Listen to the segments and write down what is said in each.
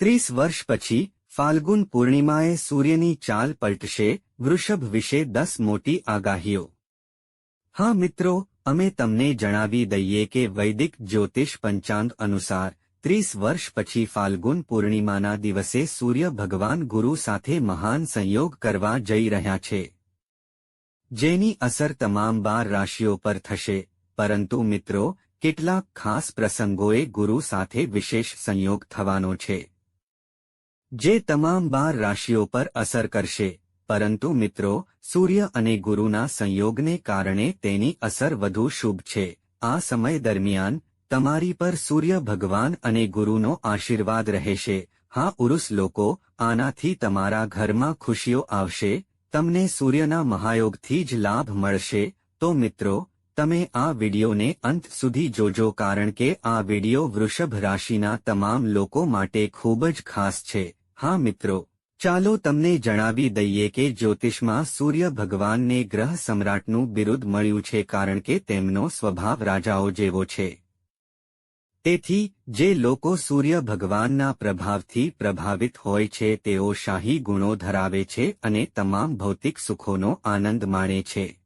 ત્રીસ વર્ષ પછી, ફાલ્ગુન પૂર્ણિમાએ સૂર્યની ચાલ પલટશે, વૃષભ વિશે દસ મોટી આગાહીઓ. હા મિત્રો, અમે તમને જણાવી દઈએ કે વૈદિક જ્યોતિષ પંચાંગ અનુસાર, ત્રીસ વર્ષ પછી ફાલ્ગુન પૂર્ણિમાના દિવસે સૂર્ય ભગવાન ગુરુ સાથે મહાન સંયોગ કરવા જઈ રહ્યા છે. જેની અસર તમામ બાર રાશિઓ પર થશે, પરંતુ મિત્રો, કેટલાક ખાસ પ્રસંગોએ ગુરુ સાથે વિશેષ સંયોગ થવાનો છે. જે તમામ બાર રાશિઓ પર અસર કરશે. પરંતુ મિત્રો, સૂર્ય અને ગુરુના સંયોગને કારણે તેની અસર વધુ શુભ છે. આ સમય દરમિયાન, તમારી પર સૂર્ય ભગવાન અને ગુરુનો આશીર્વાદ રહેશે. હા, ઉરુસ લોકો, આનાથી તમારા ઘરમાં ખુશીઓ આવશે. તમને સૂર્યના મહાયોગથી જ લાભ મળશે. તો મિત્રો, તમે આ વિડિયોને અંત સુધી જોજો કારણ કે આ વિડિયો વૃષભ રાશિના તમામ લોકો માટે ખૂબ જ ખાસ છે. હા મિત્રો, ચાલો તમને જણાવી દઈએ કે જ્યોતિષમાં સૂર્ય ભગવાનને ગ્રહ સમ્રાટનું બિરુદ મળ્યું છે કારણ કે તેમનો સ્વભાવ રાજાઓ જેવો છે. તેથી, જે લોકો સૂર્ય ભગવાનના પ્રભાવથી પ્રભાવિત હોય છે તેઓ શાહી ગુણો ધરાવે છે અને તમામ ભૌતિક સુખોનો આનંદ માણે છે.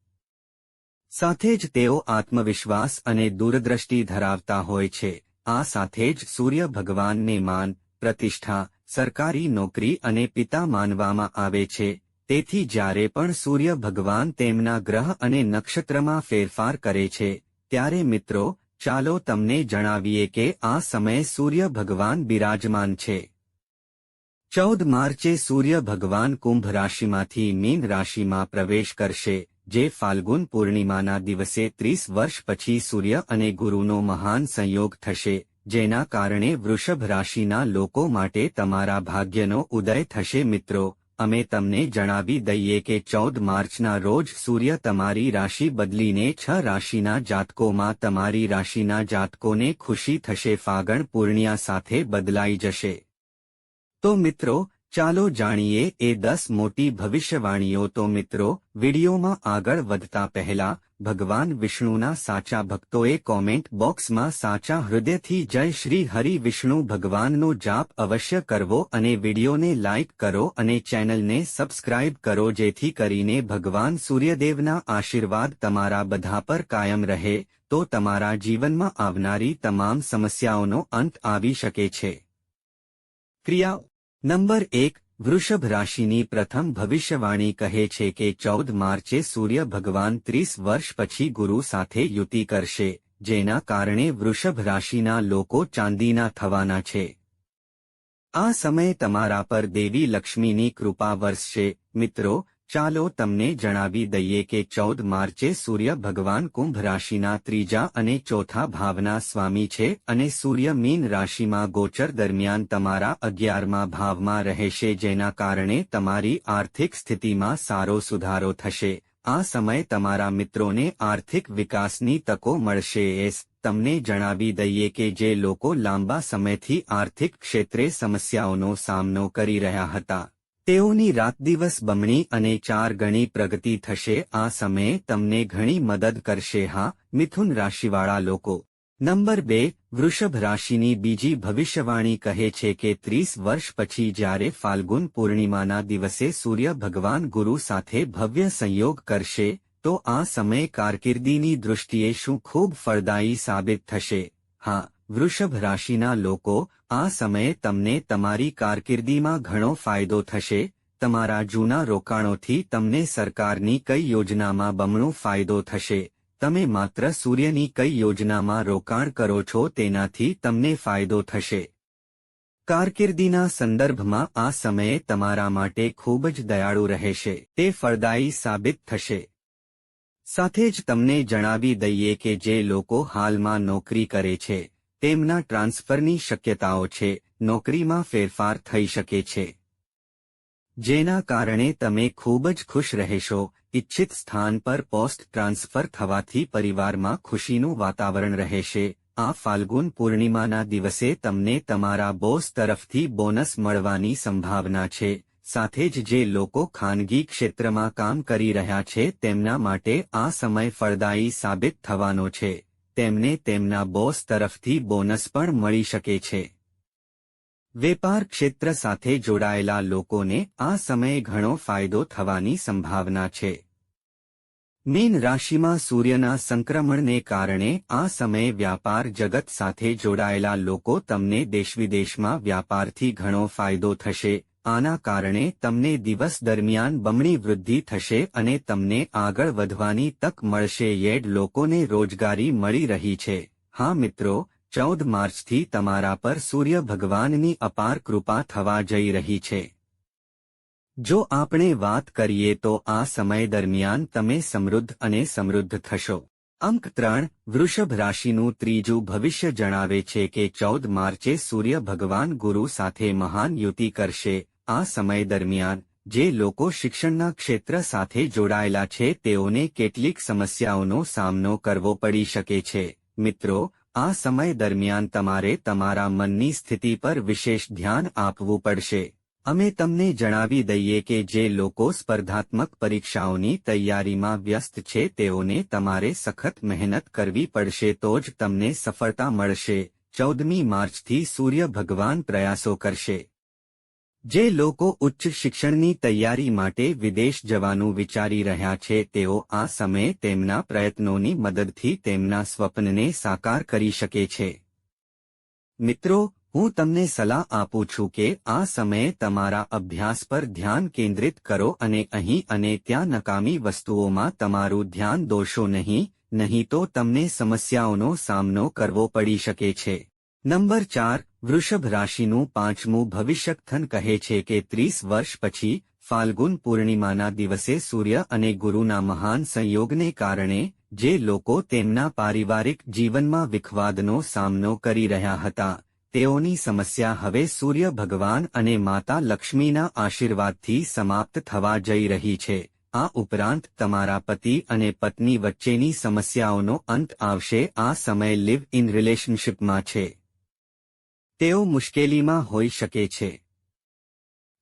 સાથે જ તેઓ આત્મવિશ્વાસ અને દૂરદ્રષ્ટિ ધરાવતા હોય છે. આ સાથે જ સૂર્ય ભગવાનને માન, પ્રતિષ્ઠા સરકારી નોકરી અને પિતા માનવામાં આવે છે. તેથી જ્યારે પણ સૂર્ય ભગવાન તેમના ગ્રહ અને નક્ષત્રમાં ફેરફાર કરે છે, ત્યારે મિત્રો, ચાલો તમને જણાવીએ કે આ સમયે સૂર્ય ભગવાન બિરાજમાન છે. ચૌદ માર્ચે સૂર્ય ભગવાન કુંભ રાશિમાંથી મીન રાશિમાં પ્રવેશ કરશે, જે ફાલ્ગુન પૂર્ણિમાના દિવસે ત્રીસ વર્ષ પછી સૂર્ય અને ગુરુનો મહાન સંયોગ થશે. જેના કારણે વૃષભ રાશિના લોકો માટે તમારા ભાગ્યનો ઉદય થશે મિત્રો. અમે તમને જણાવી દઈએ કે ચૌદ માર્ચના રોજ સૂર્ય તમારી રાશિ બદલીને છ રાશિના જાતકોમાં તમારી રાશિના જાતકોને ખુશી થશે. ફાગણ પૂર્ણિયા સાથે બદલાઈ જશે. તો મિત્રો ચાલો જાણીએ એ દસ મોટી ભવિષ્યવાણીઓ તો મિત્રો, વિડીયોમાં આગળ વધતા પહેલા, ભગવાન વિષ્ણુના સાચા ભક્તોએ કોમેન્ટ બોક્સમાં સાચા હૃદયથી જય શ્રી હરિ વિષ્ણુ ભગવાનનો જાપ અવશ્ય કરવો અને વિડીયોને લાઇક કરો અને ચેનલને સબસ્ક્રાઇબ કરો જેથી કરીને ભગવાન સૂર્યદેવના આશીર્વાદ તમારા બધા પર કાયમ રહે, તો તમારા જીવનમાં આવનારી તમામ સમસ્યાઓનો અંત આવી શકે છે. ક્રિયાઓ નંબર એક, વૃષભ રાશિની પ્રથમ ભવિષ્યવાણી કહે છે કે ચૌદ માર્ચે સૂર્ય ભગવાન ત્રીસ વર્ષ પછી ગુરુ સાથે યુતિ કરશે, જેના કારણે વૃષભ રાશિના લોકો ચાંદીના થવાના છે. આ સમય તમારા પર દેવી લક્ષ્મીની કૃપા વરસશે. મિત્રો ચાલો તમને જણાવી દઈએ કે ચૌદ માર્ચે સૂર્ય ભગવાન કુંભ રાશિના ત્રીજા અને ચોથા ભાવના સ્વામી છે અને સૂર્ય મીન રાશિમાં ગોચર દરમિયાન તમારા અગિયારમા ભાવમાં રહેશે જેના કારણે તમારી આર્થિક સ્થિતિમાં સારો સુધારો થશે. આ સમય તમારા મિત્રોને આર્થિક વિકાસની તકો મળશે. એસ, તમને જણાવી દઈએ કે જે લોકો લાંબા સમયથી આર્થિક ક્ષેત્રે સમસ્યાઓનો સામનો કરી રહ્યા હતા. તેઓની રાત દિવસ બમણી અને ચાર ગણી પ્રગતિ થશે. આ સમયે તમને ઘણી મદદ કરશે. હા, મિથુન રાશિવાળા લોકો. નંબર બે, વૃષભ રાશિની બીજી ભવિષ્યવાણી કહે છે કે ત્રીસ વર્ષ પછી જ્યારે ફાલ્ગુન પૂર્ણિમાના દિવસે સૂર્ય ભગવાન ગુરુ સાથે ભવ્ય સંયોગ કરશે, તો આ સમય કારકિર્દીની દૃષ્ટિએ શું ખૂબ ફળદાયી સાબિત થશે? હા વૃષભ રાશિના લોકો, આ સમયે તમને તમારી કારકિર્દીમાં ઘણો ફાયદો થશે. તમારા જૂના રોકાણોથી તમને સરકારની કઈ યોજનામાં બમણો ફાયદો થશે. તમે માત્ર સૂર્યની કઈ યોજનામાં રોકાણ કરો છો તેનાથી તમને ફાયદો થશે. કારકિર્દીના સંદર્ભમાં આ સમયે તમારા માટે ખૂબ જ દયાળુ રહેશે. તે ફળદાયી સાબિત થશે. સાથે જ તમને જણાવી દઈએ કે જે લોકો હાલમાં નોકરી કરે છે તેમના ટ્રાન્સફરની શક્યતાઓ છે, નોકરીમાં ફેરફાર થઈ શકે છે. જેના કારણે તમે ખૂબ જ ખુશ રહેશો ઇચ્છિત સ્થાન પર પોસ્ટ ટ્રાન્સફર થવાથી પરિવારમાં ખુશીનું વાતાવરણ રહેશે. આ ફાલ્ગુન પૂર્ણિમાના દિવસે તમને તમારા બોસ તરફથી બોનસ મળવાની સંભાવના છે, સાથે જ જે લોકો ખાનગી ક્ષેત્રમાં કામ કરી રહ્યા છે તેમના માટે આ સમય ફળદાયી સાબિત થવાનો છે. તેમને તેમના બોસ તરફથી બોનસ પણ મળી શકે છે. વેપાર ક્ષેત્ર સાથે જોડાયેલા લોકોને આ સમયે ઘણો ફાયદો થવાની સંભાવના છે. મીન રાશિમાં સૂર્યના સંક્રમણને કારણે આ સમયે વ્યાપાર જગત સાથે જોડાયેલા લોકો તમને દેશવિદેશમાં વ્યાપારથી ઘણો ફાયદો થશે. આના કારણે તમને દિવસ દરમિયાન બમણી વૃદ્ધિ થશે અને તમને આગળ વધવાની તક મળશે. યેડ લોકોને રોજગારી મળી રહી છે. હા મિત્રો, ચૌદ માર્ચથી તમારા પર સૂર્ય ભગવાનની અપાર કૃપા થવા જઈ રહી છે. જો આપણે વાત કરીએ તો આ સમય દરમિયાન તમે સમૃદ્ધ અને સમૃદ્ધ થશો. અંક ત્રણ, વૃષભ રાશિનું ત્રીજું ભવિષ્ય જણાવે છે કે ચૌદ માર્ચે સૂર્ય ભગવાન ગુરુ સાથે મહાન યુતિ કરશે. આ સમય દરમિયાન, જે લોકો શિક્ષણના ક્ષેત્ર સાથે જોડાયેલા છે, તેઓને કેટલીક સમસ્યાઓનો સામનો કરવો પડી શકે છે. મિત્રો, આ સમય દરમિયાન તમારે તમારા મનની સ્થિતિ પર વિશેષ ધ્યાન આપવું પડશે. અમે તમને જણાવી દઈએ કે જે લોકો સ્પર્ધાત્મક પરીક્ષાઓની તૈયારીમાં વ્યસ્ત છે, તેઓને તમારે સખત મહેનત કરવી પડશે, તો જ તમને સફળતા મળશે. ચૌદમી માર્ચથી સૂર્ય ભગવાન પ્રયાસો કરશે. જે લોકો ઉચ્ચ શિક્ષણની તૈયારી માટે વિદેશ જવાનું વિચારી રહ્યા છે, તેઓ આ સમયે તેમના પ્રયત્નોની મદદથી તેમના સ્વપ્નને સાકાર કરી શકે છે. મિત્રો, હું તમને સલાહ આપું છું કે આ સમયે તમારા અભ્યાસ પર ધ્યાન કેન્દ્રિત કરો અને અહીં અને ત્યાં નકામી વસ્તુઓમાં તમારું ધ્યાન દોશો નહીં નહીં તો તમને સમસ્યાઓનો સામનો કરવો પડી શકે છે. નંબર ચાર વૃષભ રાશિનું પાંચમું ભવિષ્યકથન કહે છે કે ત્રીસ વર્ષ પછી ફાલ્ગુન પૂર્ણિમાના દિવસે સૂર્ય અને ગુરુના મહાન સંયોગને કારણે જે લોકો તેમના પારિવારિક જીવનમાં વિખવાદનો સામનો કરી રહ્યા હતા, તેઓની સમસ્યા હવે સૂર્ય ભગવાન અને માતા લક્ષ્મીના આશીર્વાદથી સમાપ્ત થવા જઈ રહી છે. આ ઉપરાંત તમારા પતિ અને પત્ની વચ્ચેની સમસ્યાઓનો અંત આવશે. આ સમય લિવ ઇન રિલેશનશીપમાં છે. તેઓ મુશ્કેલીમાં હોઈ શકે છે.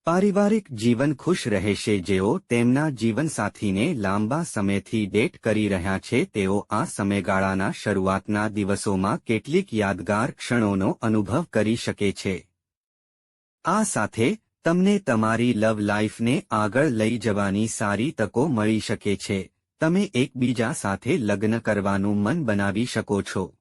પારિવારિક જીવન ખુશ રહેશે જેઓ તેમના જીવનસાથીને લાંબા સમયથી ડેટ કરી રહ્યા છે તેઓ આ સમયગાળાના શરૂઆતના દિવસોમાં કેટલીક યાદગાર ક્ષણોનો અનુભવ કરી શકે છે. આ સાથે, તમને તમારી લવ લાઈફને આગળ લઈ જવાની સારી તકો મળી શકે છે. તમે એકબીજા સાથે લગ્ન કરવાનું મન બનાવી શકો છો.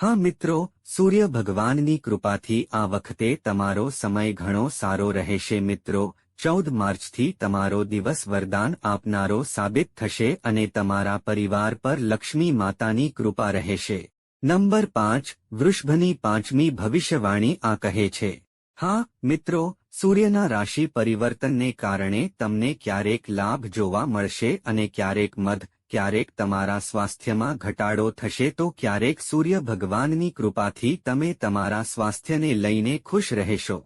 હા મિત્રો, સૂર્ય ભગવાનની કૃપાથી આ વખતે તમારો સમય ઘણો સારો રહેશે મિત્રો. ચૌદ માર્ચથી તમારો દિવસ વરદાન આપનારો સાબિત થશે અને તમારા પરિવાર પર લક્ષ્મી માતાની કૃપા રહેશે. નંબર પાંચ, વૃષભની પાંચમી ભવિષ્યવાણી આ કહે છે. હા, મિત્રો, સૂર્યના રાશિ પરિવર્તનને કારણે તમને ક્યારેક લાભ જોવા મળશે અને ક્યારેક મધ ક્યારેક તમારા સ્વાસ્થ્યમાં ઘટાડો થશે તો ક્યારેક સૂર્ય ભગવાનની કૃપાથી તમે તમારા સ્વાસ્થ્યને લઈને ખુશ રહેશો.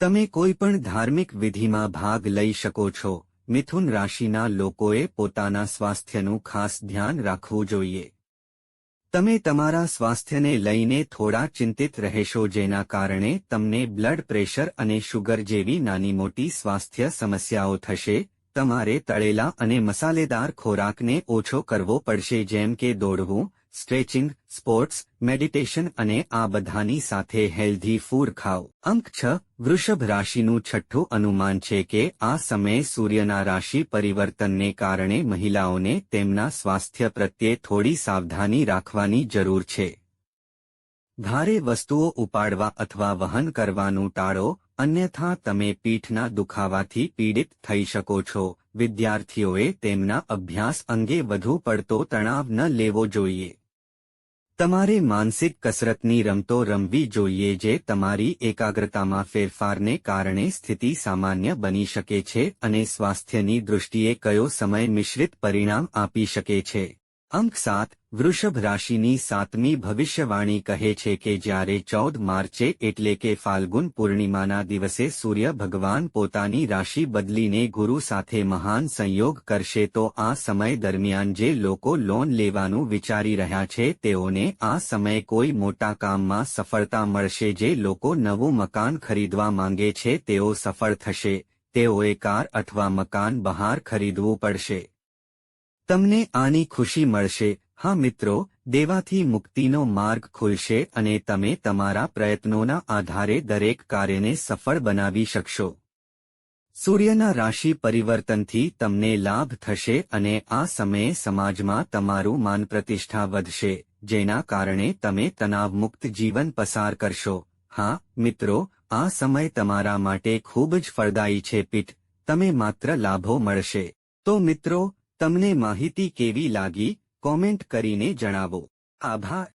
તમે કોઈપણ ધાર્મિક વિધિમાં ભાગ લઈ શકો છો. મિથુન રાશિના લોકોએ પોતાના સ્વાસ્થ્યનું ખાસ ધ્યાન રાખવું જોઈએ. તમે તમારા સ્વાસ્થ્યને લઈને થોડા ચિંતિત રહેશો જેના કારણે તમને બ્લડ પ્રેશર અને શુગર જેવી નાની મોટી સ્વાસ્થ્ય સમસ્યાઓ થશે તમારે તળેલા અને મસાલેદાર ખોરાકને ઓછો કરવો પડશે જેમ કે દોડવું, સ્ટ્રેચિંગ, સ્પોર્ટ્સ, મેડિટેશન અને આ બધાની સાથે હેલ્ધી ફૂડ ખાઓ. અંક છ, વૃષભ રાશિનું છઠ્ઠું અનુમાન છે કે આ સમયે સૂર્યના રાશિ પરિવર્તનને કારણે મહિલાઓને તેમના સ્વાસ્થ્ય પ્રત્યે થોડી સાવધાની રાખવાની જરૂર છે. ભારે વસ્તુઓ ઉપાડવા અથવા વહન કરવાનું ટાળો અન્યથા તમે પીઠના દુખાવાથી પીડિત થઈ શકો છો. વિદ્યાર્થીઓએ તેમના અભ્યાસ અંગે વધુ પડતો તણાવ ન લેવો જોઈએ. તમારે માનસિક કસરતની રમતો રમવી જોઈએ જે તમારી એકાગ્રતામાં ફેરફારને કારણે સ્થિતિ સામાન્ય બની શકે છે અને સ્વાસ્થ્યની દૃષ્ટિએ કયો સમય મિશ્રિત પરિણામ આપી શકે છે. અંક સાત, વૃષભ રાશિની સાતમી ભવિષ્યવાણી કહે છે કે જ્યારે ચૌદ માર્ચે એટલે કે ફાલ્ગુન પૂર્ણિમાના દિવસે સૂર્ય ભગવાન પોતાની રાશિ બદલીને ગુરુ સાથે મહાન સંયોગ કરશે તો આ સમય દરમિયાન જે લોકો લોન લેવાનું વિચારી રહ્યા છે તેઓને આ સમય કોઈ મોટા કામમાં સફળતા મળશે જે લોકો નવું મકાન ખરીદવા માંગે છે તેઓ સફળ થશે. તેઓએ કાર અથવા મકાન બહાર ખરીદવું પડશે. તમને આની ખુશી મળશે. હા મિત્રો, દેવાથી મુક્તિનો માર્ગ ખુલશે અને તમે તમારા પ્રયત્નોના આધારે દરેક કાર્યને સફળ બનાવી શકશો. સૂર્યના રાશિ પરિવર્તનથી તમને લાભ થશે અને આ સમયે સમાજમાં તમારું માન પ્રતિષ્ઠા વધશે, જેના કારણે તમે તણાવમુક્ત જીવન પસાર કરશો. હા, મિત્રો, આ સમય તમારા માટે ખૂબ જ ફળદાયી છે, પીઠ. તમે માત્ર લાભો મળશે. તો મિત્રો તમને માહિતી કેવી લાગી કોમેન્ટ કરીને જણાવો. આભાર.